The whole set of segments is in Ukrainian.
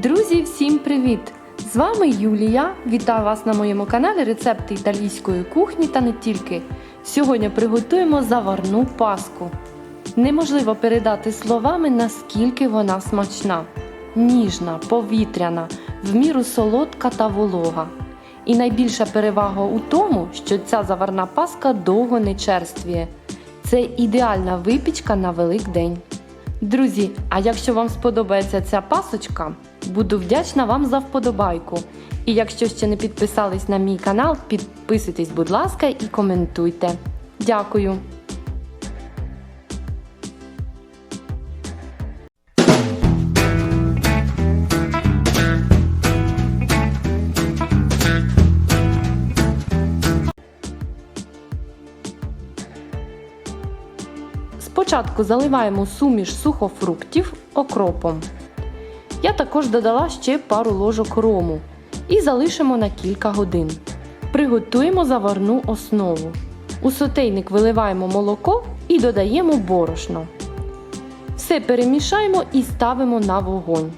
Друзі, всім привіт! З вами Юлія. Вітаю вас на моєму каналі Рецепти італійської кухні та не тільки. Сьогодні приготуємо заварну паску. Неможливо передати словами, наскільки вона смачна, ніжна, повітряна, в міру солодка та волога. І найбільша перевага у тому, що ця заварна паска довго не черствіє. Це ідеальна випічка на Великдень. Друзі, а якщо вам сподобається ця пасочка, буду вдячна вам за вподобайку. І якщо ще не підписались на мій канал, підписуйтесь, будь ласка, і коментуйте. Дякую! Спочатку заливаємо суміш сухофруктів окропом. Я також додала ще пару ложок рому і залишимо на кілька годин. Приготуємо заварну основу. У сотейник виливаємо молоко і додаємо борошно. Все перемішаємо і ставимо на вогонь.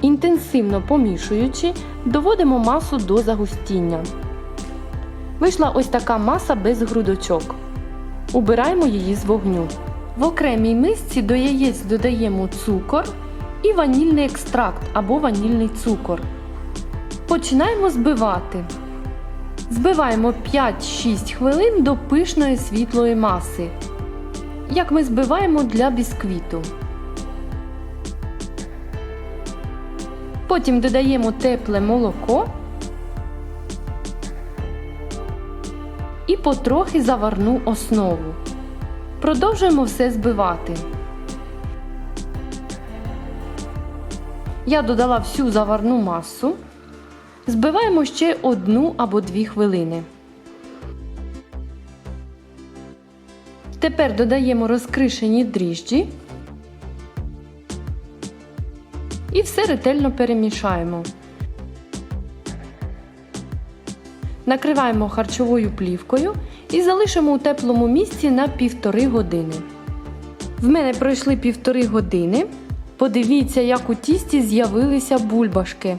Інтенсивно помішуючи, доводимо масу до загустіння. Вийшла ось така маса без грудочок. Убираємо її з вогню. В окремій мисці до яєць додаємо цукор і ванільний екстракт або ванільний цукор. Починаємо збивати. Збиваємо 5-6 хвилин до пишної світлої маси. Як ми збиваємо для бісквіту. Потім додаємо тепле молоко і потрохи заварну основу. Продовжуємо все збивати. Я додала всю заварну масу. Збиваємо ще одну або дві хвилини. Тепер додаємо розкришені дріжджі і все ретельно перемішаємо. Накриваємо харчовою плівкою і залишимо у теплому місці на півтори години. В мене пройшли півтори години. Подивіться, як у тісті з'явилися бульбашки.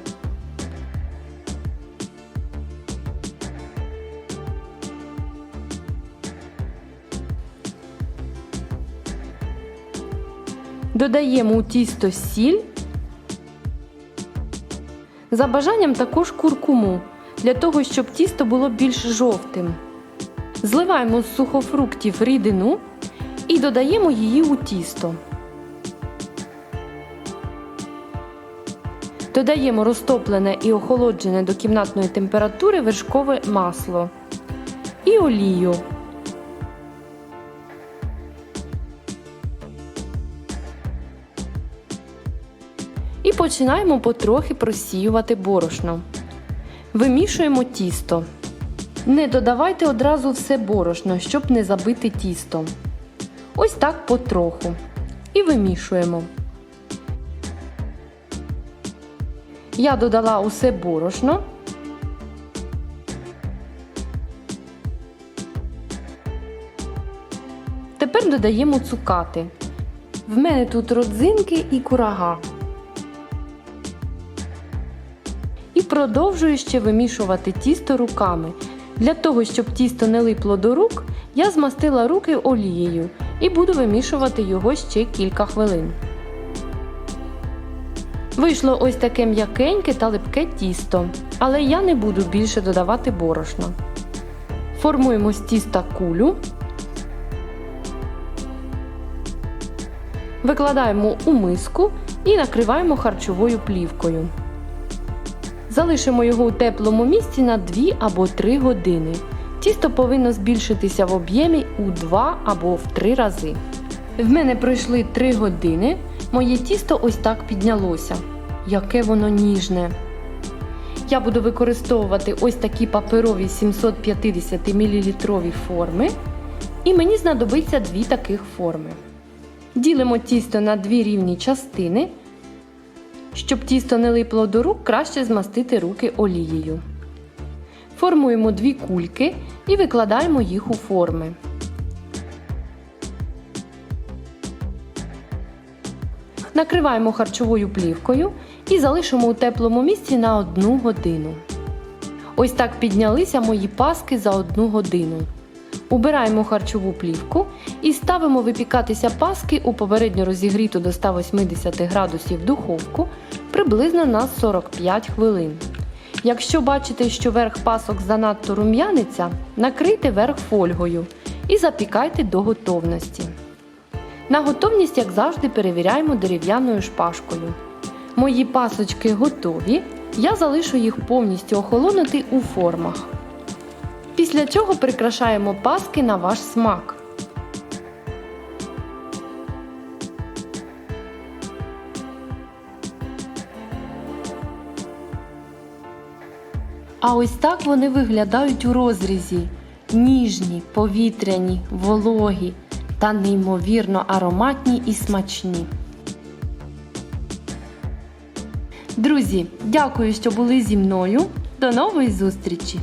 Додаємо у тісто сіль. За бажанням також куркуму, для того, щоб тісто було більш жовтим. Зливаємо з сухофруктів рідину і додаємо її у тісто. Додаємо розтоплене і охолоджене до кімнатної температури вершкове масло і олію. І починаємо потрохи просіювати борошно. Вимішуємо тісто. Не додавайте одразу все борошно, щоб не забити тісто. Ось так потроху. І вимішуємо. Я додала усе борошно. Тепер додаємо цукати. В мене тут родзинки і курага. І продовжую ще вимішувати тісто руками. Для того, щоб тісто не липло до рук, я змастила руки олією і буду вимішувати його ще кілька хвилин. Вийшло ось таке м'якеньке та липке тісто, але я не буду більше додавати борошна. Формуємо з тіста кулю, викладаємо у миску і накриваємо харчовою плівкою. Залишимо його у теплому місці на 2 або 3 години. Тісто повинно збільшитися в об'ємі у 2 або в 3 рази. В мене пройшли 3 години. Моє тісто ось так піднялося. Яке воно ніжне. Я буду використовувати ось такі паперові 750 мл форми. І мені знадобиться дві таких форми. Ділимо тісто на дві рівні частини. Щоб тісто не липло до рук, краще змастити руки олією. Формуємо дві кульки і викладаємо їх у форми. Накриваємо харчовою плівкою і залишимо у теплому місці на 1 годину. Ось так піднялися мої паски за 1 годину. Убираємо харчову плівку і ставимо випікатися паски у попередньо розігріту до 180 градусів духовку приблизно на 45 хвилин. Якщо бачите, що верх пасок занадто рум'яниться, накрийте верх фольгою і запікайте до готовності. На готовність, як завжди, перевіряємо дерев'яною шпажкою. Мої пасочки готові. Я залишу їх повністю охолонути у формах. Після чого прикрашаємо паски на ваш смак. А ось так вони виглядають у розрізі: ніжні, повітряні, вологі та неймовірно ароматні і смачні. Друзі, дякую, що були зі мною. До нової зустрічі!